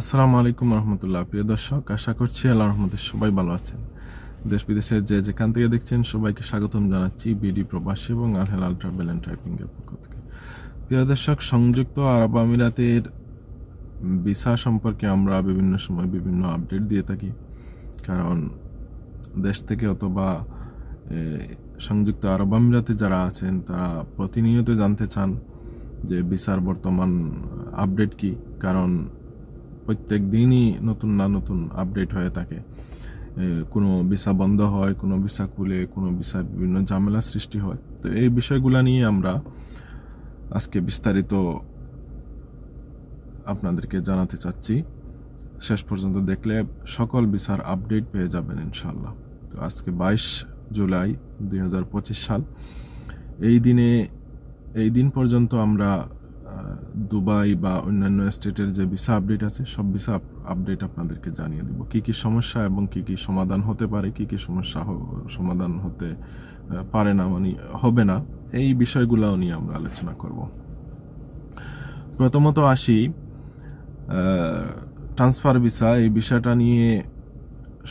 আসসালামু আলাইকুম রহমতুল্লাহ, প্রিয় দর্শক, আশা করছি আল্লাহ রহমতে সবাই ভালো আছেন। দেশ বিদেশের যে যেখান থেকে দেখছেন, সবাইকে স্বাগতম জানাচ্ছি বিডি প্রবাসী এবং আল হেলাল ট্রাভেল অ্যান্ড ট্রাইপিং এর পক্ষ থেকে। প্রিয় দর্শক, সংযুক্ত আরব আমিরাতের ভিসা সম্পর্কে আমরা বিভিন্ন সময় বিভিন্ন আপডেট দিয়ে থাকি। কারণ দেশ থেকে অথবা সংযুক্ত আরব আমিরাতে যারা আছেন, তারা প্রতিনিয়ত জানতে চান যে ভিসার বর্তমান আপডেট কি। কারণ প্রত্যেক দিনই নতুন না নতুন আপডেট হয়ে থাকে। কোনো ভিসা বন্ধ হয়, কোনো ভিসা খুলে, কোনো ভিসা বিভিন্ন ঝামেলা সৃষ্টি হয়। তো এই বিষয়গুলো নিয়ে আমরা আজকে বিস্তারিত আপনাদেরকে জানাতে চাচ্ছি। শেষ পর্যন্ত দেখলে সকল ভিসার আপডেট পেয়ে যাবেন ইনশাল্লাহ তো আজকে বাইশ জুলাই দুই হাজার পঁচিশ সাল। এই দিনে, এই দিন পর্যন্ত আমরা দুবাই বা অন্যান্য স্টেটের যে ভিসা আপডেট আছে, সব ভিসা আপডেট আপনাদেরকে জানিয়ে দিব। কি কি সমস্যা এবং কি কি সমাধান হতে পারে, কি কি সমস্যা সমাধান হতে পারে না মানে হবে না, এই বিষয়গুলোও নিয়ে আমরা আলোচনা করব। প্রথমত আসি ট্রান্সফার ভিসা। এই বিষয়টা নিয়ে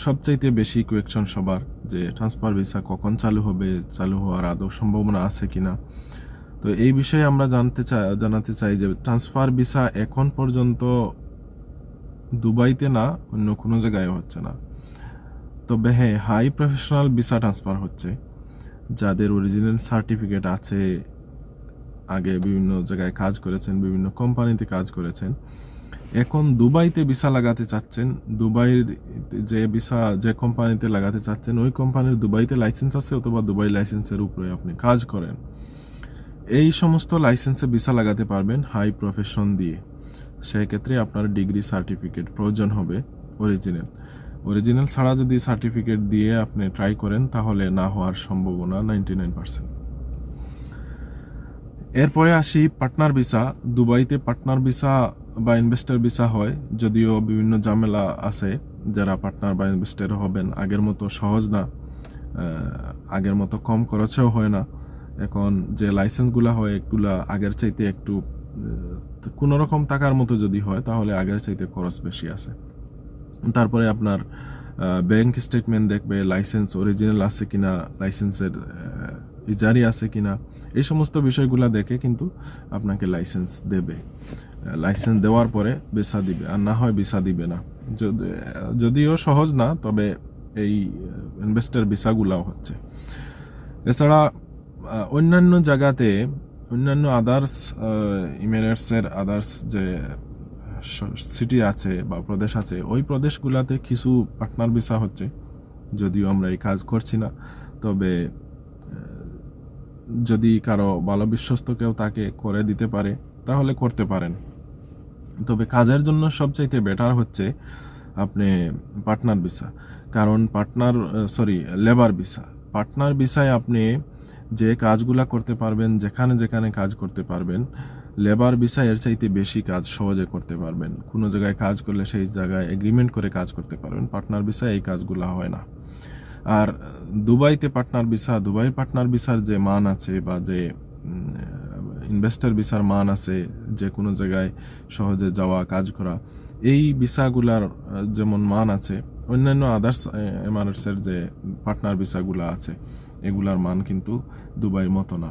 সবচাইতে বেশি কোয়েকশন সবার যে, ট্রান্সফার ভিসা কখন চালু হবে, চালু হওয়ার আদৌ সম্ভাবনা আছে কিনা? তো এই বিষয়ে আমরা জানতে চাই জানাতে চাই যে ট্রান্সফার ভিসা এখন পর্যন্ত দুবাইতে না, অন্য কোনো জায়গায় হচ্ছে না। তবে হ্যাঁ হাই প্রফেশনাল ভিসা ট্রান্সফার হচ্ছে। যাদের অরিজিনাল সার্টিফিকেট আছে, আগে বিভিন্ন জায়গায় কাজ করেছেন, বিভিন্ন কোম্পানিতে কাজ করেছেন। এখন দুবাইতে ভিসা লাগাতে চাচ্ছেন, দুবাইয়ের যে ভিসা যে কোম্পানিতে লাগাতে চাচ্ছেন, ওই কোম্পানির দুবাইতে লাইসেন্স আছে অথবা দুবাই লাইসেন্সের উপরে আপনি কাজ করেন। এই সমস্ত লাইসেন্সে ভিসা লাগাতে পারবেন হাই প্রফেশন দিয়ে। সেক্ষেত্রে আপনার ডিগ্রি সার্টিফিকেট প্রয়োজন হবে অরিজিনাল অরিজিনাল ছাড়া যদি সার্টিফিকেট দিয়ে আপনি ট্রাই করেন, তাহলে না হওয়ার সম্ভাবনা নাইনটি নাইন পার্সেন্ট এরপরে আসি পার্টনার ভিসা দুবাইতে পার্টনার ভিসা বা ইনভেস্টর ভিসা হয়, যদিও বিভিন্ন ঝামেলা আছে, যারা পার্টনার বা ইনভেস্টর হবেন, আগের মতো সহজ না। আগের মতো কম খরচেও হয় না। এখন যে লাইসেন্সগুলো হয় এগুলা আগের চাইতে একটু কোনো রকম টাকার মতো যদি হয়, তাহলে আগের চাইতে খরচ বেশি আছে। তারপরে আপনার ব্যাংক স্টেটমেন্ট দেখবে লাইসেন্স অরিজিনাল আছে কিনা লাইসেন্সের ইজারি আছে কিনা, এই সমস্ত বিষয়গুলো দেখে কিন্তু আপনাকে লাইসেন্স দেবে। লাইসেন্স দেওয়ার পরে ভিসা দিবে, আর না হয় ভিসা দিবে না। যদি, যদিও সহজ না, তবে এই ইনভেস্টার ভিসাগুলাও হচ্ছে। এছাড়া অন্যান্য জায়গাতে অন্যান্য আদার্স ইমিরেটসের আদার্স যে সিটি আছে বা প্রদেশ আছে, ওই প্রদেশগুলোতে কিছু পার্টনার ভিসা হচ্ছে। যদিও আমরা এই কাজ করছি না, তবে যদি কারও ভালো বিশ্বস্ত কেউ তাকে করে দিতে পারে, তাহলে করতে পারেন। তবে কাজের জন্য সবচাইতে বেটার হচ্ছে আপনি পার্টনার ভিসা কারণ partner sorry labour visa partner ভিসায় আপনি যে কাজগুলা করতে পারবেন, যেখানে যেখানে কাজ করতে পারবেন, লেবার এর চাইতে বেশি কাজ সহজে করতে পারবেন। কোনো জায়গায় কাজ করলে সেই জায়গায় এগ্রিমেন্ট করে কাজ করতে পারবেন। পার্টনার ভিসা এই কাজগুলো হয় না। আর দুবাইতে পার্টনার ভিসা দুবাই পার্টনার ভিসার যে মান আছে বা যে ইনভেস্টর ভিসার মান আছে, যে কোনো জায়গায় সহজে যাওয়া, কাজ করা, এই ভিসাগুলার, যেমন মান আছে, অন্যান্য আদার্স এমারেটসের যে পার্টনার ভিসাগুলো আছে এগুলার মান কিন্তু দুবাইয়ের মতো না।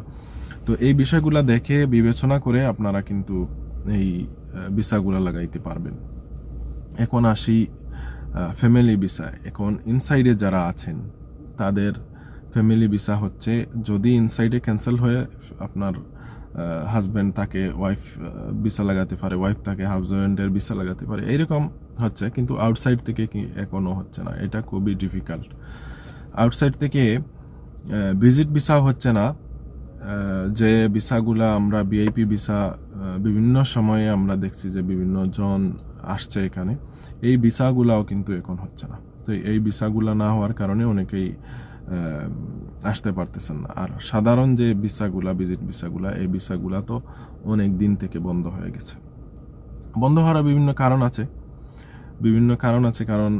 তো এই বিষয়গুলো দেখে বিবেচনা করে আপনারা কিন্তু এই ভিসাগুলো লাগাইতে পারবেন। এখন আসি ফ্যামিলি ভিসা এখন ইনসাইডে যারা আছেন, তাদের ফ্যামিলি ভিসা হচ্ছে যদি ইনসাইডে ক্যান্সেল হয়ে আপনার হাজব্যান্ড তাকে ওয়াইফ ভিসা লাগাতে পারে ওয়াইফ তাকে হাজব্যান্ডের ভিসা লাগাতে পারে, এইরকম হচ্ছে। কিন্তু আউটসাইড থেকে কি এখনও হচ্ছে না, এটা খুবই ডিফিকাল্ট আউটসাইড থেকে ভিজিট ভিসা হচ্ছে না। যে ভিসাগুলা আমরা ভিআইপি ভিসা বিভিন্ন সময়ে আমরা দেখছি যে বিভিন্ন জন আসছে এখানে। এই ভিসাগুলাও কিন্তু এখন হচ্ছে না। তো এই ভিসাগুলা না হওয়ার কারণে অনেকেই আসতে পারতেছেন না। আর সাধারণ যে ভিসাগুলা ভিজিট ভিসাগুলা এই ভিসাগুলা তো অনেক দিন থেকে বন্ধ হয়ে গেছে। বন্ধ হওয়ার বিভিন্ন কারণ আছে। বিভিন্ন কারণ আছে, কারণ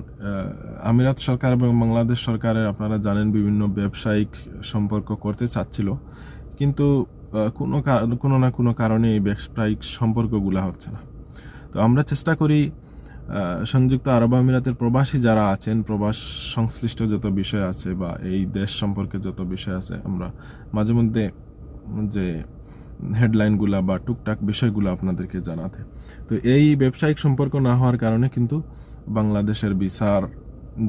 আমিরাত সরকার এবং বাংলাদেশ সরকারের আপনারা জানেন বিভিন্ন ব্যবসায়িক সম্পর্ক করতে চাচ্ছিল। কিন্তু কোনো কোনো না কোনো কারণে এই ব্যবসায়িক সম্পর্কগুলো হচ্ছে না। তো আমরা চেষ্টা করি সংযুক্ত আরব আমিরাতের প্রবাসী যারা আছেন, প্রবাস সংশ্লিষ্ট যত বিষয় আছে বা এই দেশ সম্পর্কে যত বিষয় আছে, আমরা মাঝে মধ্যে যে হেডলাইনগুলা বা টুকটাক বিষয়গুলো আপনাদেরকে জানাতে। তো এই ব্যবসায়িক সম্পর্ক না হওয়ার কারণে কিন্তু বাংলাদেশের বিচার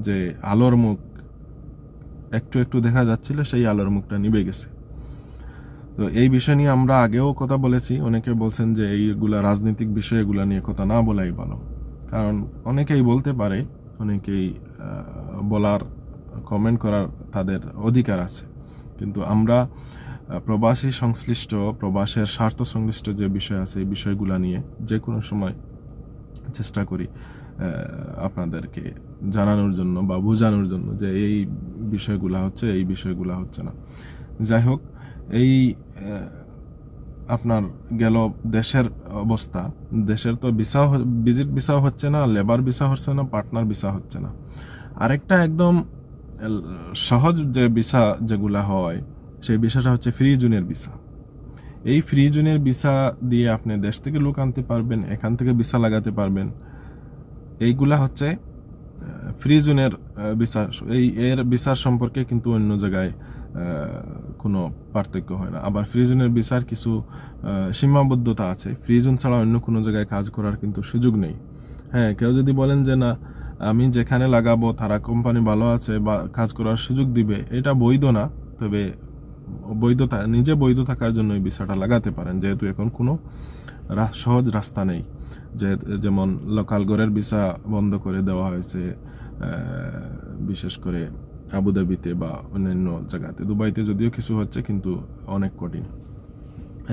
যে আলোর মুখ, একটু একটু দেখা যাচ্ছিল, সেই আলোর মুখটা নিভে গেছে। তো এই বিষয় নিয়ে আমরা আগেও কথা বলেছি। অনেকে বলছেন যে এইগুলা রাজনৈতিক বিষয় এগুলা নিয়ে কথা না বলাই ভালো। কারণ অনেকেই বলতে পারে, অনেকেই বলার কমেন্ট করার তাদের অধিকার আছে। কিন্তু আমরা প্রবাসী সংশ্লিষ্ট, প্রবাসের স্বার্থ সংশ্লিষ্ট যে বিষয় আছে, এই বিষয়গুলো নিয়ে যে কোনো সময় চেষ্টা করি আপনাদেরকে জানানোর জন্য বা বোঝানোর জন্য যে এই বিষয়গুলো হচ্ছে, এই বিষয়গুলো হচ্ছে না। যাই হোক, এই আপনার গেল দেশের অবস্থা। দেশের তো ভিসা ভিজিট ভিসা হচ্ছে না, লেবার ভিসা হচ্ছে না, পার্টনার ভিসা হচ্ছে না। আরেকটা একদম সহজ যে ভিসা যেগুলা হয় সেই ভিসাটা হচ্ছে ফ্রি জুনের ভিসা এই ফ্রি জুনের ভিসা দিয়ে আপনি দেশ থেকে লোক আনতে পারবেন, এখান থেকে ভিসা লাগাতে পারবেন। এইগুলা হচ্ছে ফ্রি জোনের ভিসা এই, এর ভিসার সম্পর্কে কিন্তু অন্য জায়গায় কোনো পার্থক্য হয় না। আবার ফ্রি জোনের ভিসার কিছু সীমাবদ্ধতা আছে। ফ্রি জোন ছাড়া অন্য কোনো জায়গায় কাজ করার কিন্তু সুযোগ নেই। হ্যাঁ কেউ যদি বলেন যে, না, আমি যেখানে লাগাবো, তারা কোম্পানি ভালো আছে বা কাজ করার সুযোগ দিবে, এটা বৈধ না। তবে বৈধতা, নিজে বৈধ থাকার জন্য এই ভিসাটা লাগাতে পারেন? যেহেতু এখন কোনো সহজ রাস্তা নেই। যে, যেমন লোকাল গড়ের ভিসা বন্ধ করে দেওয়া হয়েছে বিশেষ করে আবুধাবিতে বা অন্যান্য জায়গাতে। দুবাইতে যদিও কিছু হচ্ছে, কিন্তু অনেক কঠিন।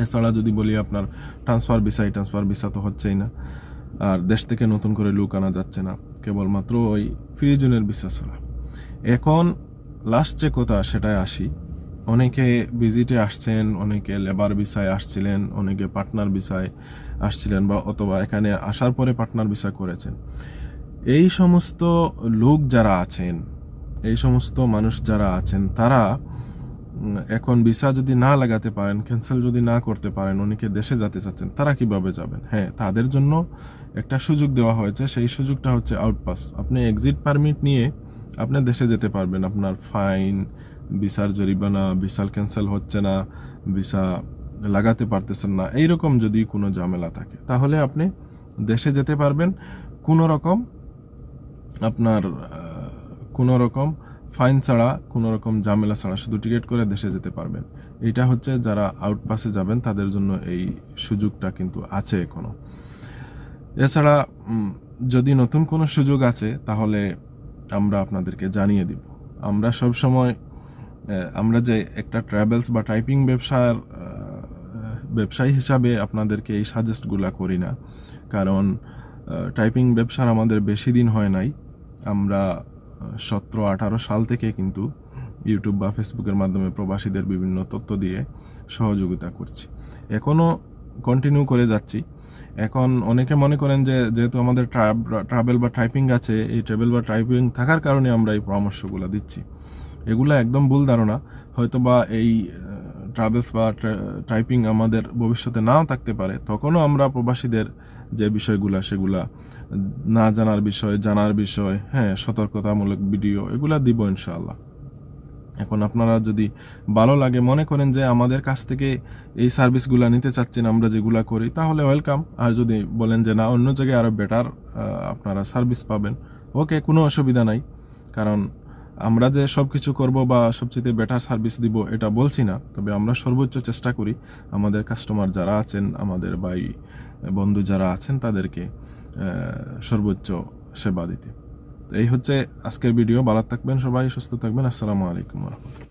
এছাড়া যদি বলি আপনার ট্রান্সফার ভিসা এই ট্রান্সফার ভিসা তো হচ্ছেই না। আর দেশ থেকে নতুন করে লোক আনা যাচ্ছে না। কেবলমাত্র ওই ফ্রি জোনের ভিসা ছাড়া। এখন লাস্ট যে কথা সেটাই আসি। অনেকে ভিজিটে আসছেন, অনেকে লেবার ভিসায় আসছিলেন, অনেকে পার্টনার ভিসায় আসছিলেন বা অথবা এখানে আসার পরে পার্টনার ভিসা করেছেন। এই সমস্ত লোক যারা আছেন, এই সমস্ত মানুষ যারা আছেন, তারা এখন ভিসা যদি না লাগাতে পারেন ক্যান্সেল যদি না করতে পারেন, অনেকে দেশে যেতে চাচ্ছেন, তারা কীভাবে যাবেন? হ্যাঁ তাদের জন্য একটা সুযোগ দেওয়া হয়েছে। সেই সুযোগটা হচ্ছে আউটপাস আপনি এক্সিট পারমিট নিয়ে আপনি দেশে যেতে পারবেন। আপনার ফাইন ভিসার জরিমানা ভিসাল ক্যান্সেল হচ্ছে না, ভিসা লাগাতে পারতেছেন না, এইরকম যদি কোনো ঝামেলা থাকে, তাহলে আপনি দেশে যেতে পারবেন। কোনো রকম আপনার কোনো রকম ফাইন ছাড়া, কোনো রকম ঝামেলা ছাড়া শুধু টিকিট করে দেশে যেতে পারবেন। এটা হচ্ছে যারা আউটপাসে যাবেন, তাদের জন্য এই সুযোগটা কিন্তু আছে এখনও। এছাড়া যদি নতুন কোনো সুযোগ আছে, তাহলে আমরা আপনাদেরকে জানিয়ে দিব। আমরা সব সময় আমরা যে একটা ট্রাভেলস বা টাইপিং ব্যবসার ব্যবসায়ী হিসাবে আপনাদেরকে এই সাজেস্টগুলা করি না। কারণ টাইপিং ব্যবসার আমাদের বেশি দিন হয় নাই। আমরা সতেরো, আঠারো সাল থেকে কিন্তু ইউটিউব বা ফেসবুকের মাধ্যমে প্রবাসীদের বিভিন্ন তথ্য দিয়ে সহযোগিতা করছি। এখনও কন্টিনিউ করে যাচ্ছি। এখন অনেকে মনে করেন যে, যেহেতু আমাদের ট্রাভেল বা টাইপিং আছে, এই ট্রাভেল বা টাইপিং থাকার কারণে আমরা এই পরামর্শগুলো দিচ্ছি। এগুলো একদম ভুল ধারণা। হয়তো বা এই ট্রাভেলস বা টাইপিং আমাদের ভবিষ্যতে নাও থাকতে পারে। তখনও আমরা প্রবাসীদের যে বিষয়গুলা, সেগুলা না জানার বিষয় জানার বিষয় হ্যাঁ সতর্কতামূলক ভিডিও, এগুলা দিব ইনশাআল্লাহ। এখন আপনারা যদি ভালো লাগে, মনে করেন যে আমাদের কাছ থেকে এই সার্ভিসগুলো নিতে চাচ্ছেন, আমরা যেগুলা করি, তাহলে ওয়েলকাম আর যদি বলেন যে না, অন্য জায়গায় আরও বেটার আপনারা সার্ভিস পাবেন, ওকে, কোনো অসুবিধা নাই। কারণ আমরা যে সব কিছু করব বা সবচেয়ে বেটার সার্ভিস দিব, এটা বলছি না। তবে আমরা সর্বোচ্চ চেষ্টা করি আমাদের কাস্টমার যারা আছেন, আমাদের ভাই, বন্ধু যারা আছেন, তাদেরকে সর্বোচ্চ সেবা দিতে। এই হচ্ছে আজকের ভিডিও ভালো থাকবেন সবাই, সুস্থ থাকবেন। আসসালামু আলাইকুম রহমতুল্লাহ।